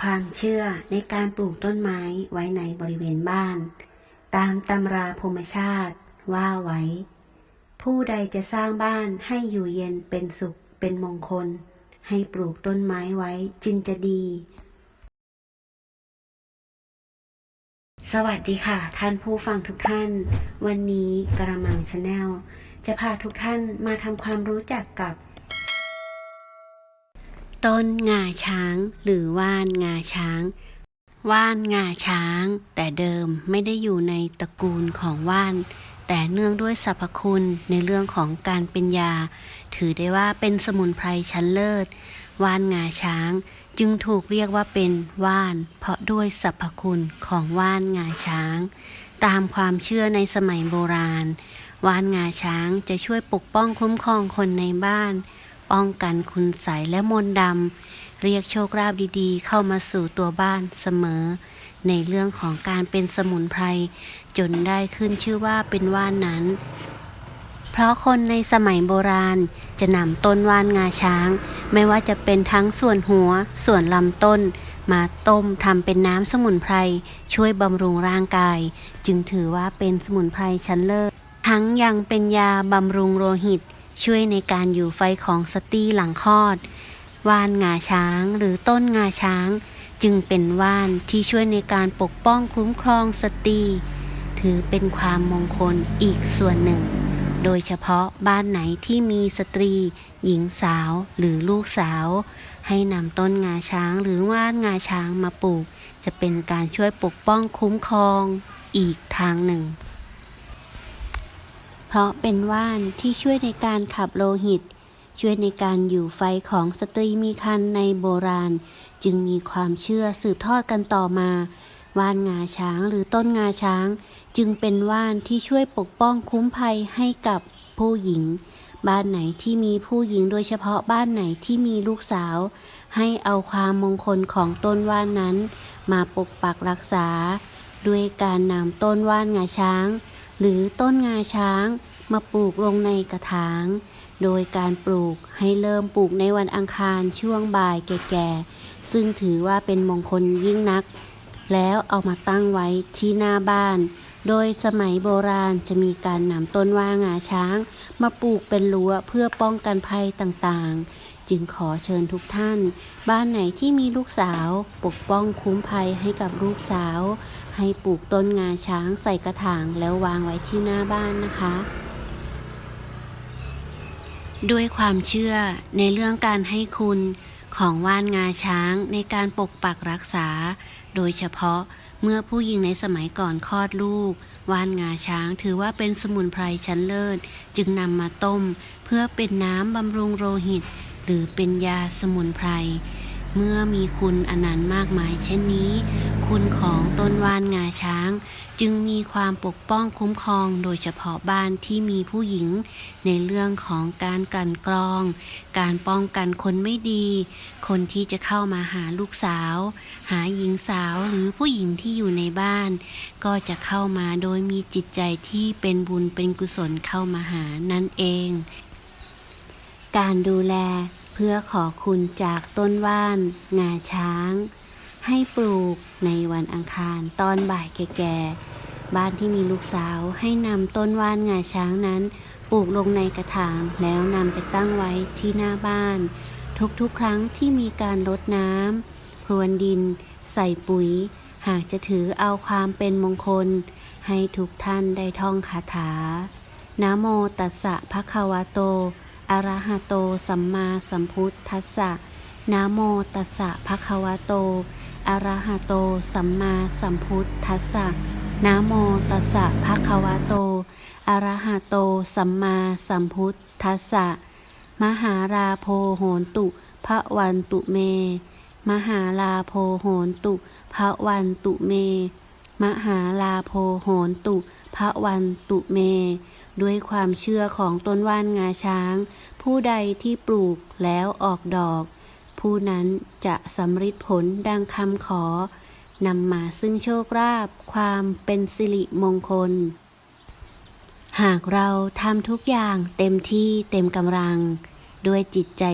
ความเชื่อในการปลูกต้นไม้ไว้ในบริเวณบ้าน ตามตำราภูมิชาติว่าไว้ ผู้ใดจะสร้างบ้านให้อยู่เย็นเป็นสุขเป็นมงคล ให้ปลูกต้นไม้ไว้จึงจะดี สวัสดีค่ะ ท่านผู้ฟังทุกท่าน วันนี้กระมังชาแนลจะพาทุกท่านมาทำความรู้จักกับ ต้นงาช้าง หรือว่านงาช้าง ว่านงาช้าง แต่เดิมไม่ได้อยู่ในตระกูลของว่าน แต่เนื่องด้วยสรรพคุณในเรื่องของการเป็นยา ถือได้ว่าเป็นสมุนไพรชั้นเลิศ ว่านงาช้างจึงถูกเรียกว่าเป็นว่าน เพราะด้วยสรรพคุณของว่านงาช้าง ตามความเชื่อในสมัยโบราณ ว่านงาช้างจะช่วยปกป้องคุ้มครองคนในบ้าน ป้องกันคุณใสและมนต์ดำ เรียกโชคลาภดีๆ เข้ามาสู่ตัวบ้านเสมอ ในเรื่องของการเป็นสมุนไพรจนได้ขึ้นชื่อว่าเป็นว่านนั้น เพราะคนในสมัยโบราณจะนำต้นว่านงาช้าง ไม่ว่าจะเป็นทั้งส่วนหัว ส่วนลำต้นมาต้มทำเป็นน้ำสมุนไพรช่วยบำรุงร่างกาย จึงถือว่าเป็นสมุนไพรชั้นเลิศทั้งยังเป็นยาบำรุงโลหิต ช่วยในการอยู่ไฟของสตรีหลังคลอด ว่านงาช้างหรือต้นงาช้าง จึงเป็นว่านที่ช่วยในการปกป้องคุ้มครองสตรี ถือเป็นความมงคลอีกส่วนหนึ่ง โดยเฉพาะบ้านไหนที่มีสตรี หญิงสาวหรือลูกสาว ให้นำต้นงาช้างหรือว่านงาช้างมาปลูก จะเป็นการช่วยปกป้องคุ้มครองอีกทางหนึ่ง เพราะเป็นว่านที่ช่วยในการขับโลหิต ช่วยในการอยู่ไฟของสตรีมีครรภ์ในโบราณ จึงมีความเชื่อสืบทอดกันต่อมา ว่านงาช้างหรือต้นงาช้าง จึงเป็นว่านที่ช่วยปกป้องคุ้มภัยให้กับผู้หญิง บ้านไหนที่มีผู้หญิงโดยเฉพาะบ้านไหนที่มีลูกสาว ให้เอาความมงคลของต้นว่านนั้น มาปกปักรักษา ด้วยการนำต้นว่านงาช้าง หรือต้นงาช้าง มาปลูกลงในกระถาง โดยการปลูกให้เริ่มปลูกในวันอังคารช่วงบ่ายแก่ๆ ซึ่งถือว่าเป็นมงคลยิ่งนัก แล้วเอามาตั้งไว้ที่หน้าบ้าน โดยสมัยโบราณจะมีการนำต้นว่างาช้าง มาปลูกเป็นรั้วเพื่อป้องกันภัยต่างๆจึงขอเชิญทุกท่าน บ้านไหนที่มีลูกสาว ปกป้องคุ้มภัยให้กับลูกสาว ให้ปลูกต้นงาช้างใส่กระถางแล้ววางไว้ที่หน้าบ้านนะคะ ด้วยความเชื่อในเรื่องการให้คุณของว่านงาช้างในการปกปักรักษา โดยเฉพาะเมื่อผู้หญิงในสมัยก่อนคลอดลูก ว่านงาช้างถือว่าเป็นสมุนไพรชั้นเลิศ จึงนำมาต้ม เพื่อเป็นน้ำบำรุงโรหิต หรือเป็นยาสมุนไพร เมื่อมีคุณอนันต์มากมายเช่นนี้ คุณของต้นวานงาช้าง จึงมีความปกป้องคุ้มครองโดยเฉพาะบ้านที่มีผู้หญิง ในเรื่องของการกันกรอง การป้องกันคนไม่ดี คนที่จะเข้ามาหาลูกสาว หาหญิงสาวหรือผู้หญิงที่อยู่ในบ้าน ก็จะเข้ามาโดยมีจิตใจที่เป็นบุญเป็นกุศลเข้ามาหานั่นเอง การดูแล พื่อขอคุณจากต้นว่าน งาช้าง ให้ปลูกในวันอังคารตอนบ่ายแก่ๆบ้านที่มีลูกสาวให้นำต้นว่านงาช้างนั้น ปลูกลงในกระถางแล้วนำไปตั้งไว้ที่หน้าบ้าน ทุกๆครั้งที่มีการรดน้ำพรวนดิน ใส่ปุ๋ย หากจะถือเอาความเป็นมงคล ให้ทุกท่านได้ท่องคาถานะโมตัสสะภะคะวะโต อะระหะโตสัมมาสัมพุทธัสสะนะโมตัสสะภะคะวะโตอะระหะโตสัมมาสัมพุทธัสสะนะโมตัสสะภะคะวะโตอะระหะโตสัมมาสัมพุทธัสสะมหาราโพโหนตุพระวันตุเม มหาลาโพโหนตุพระวันตุเม มหาลาโพโหนตุพระวันตุเม ด้วยความเชื่อของต้นว่านงาช้าง ผู้ใดที่ปลูกแล้วออกดอก ผู้นั้นจะสำเร็จผลดังคำขอนำมาซึ่งโชคลาภความเป็นสิริมงคล หากเราทำทุกอย่างเต็มที่เต็มกำลัง ด้วยจิตใจ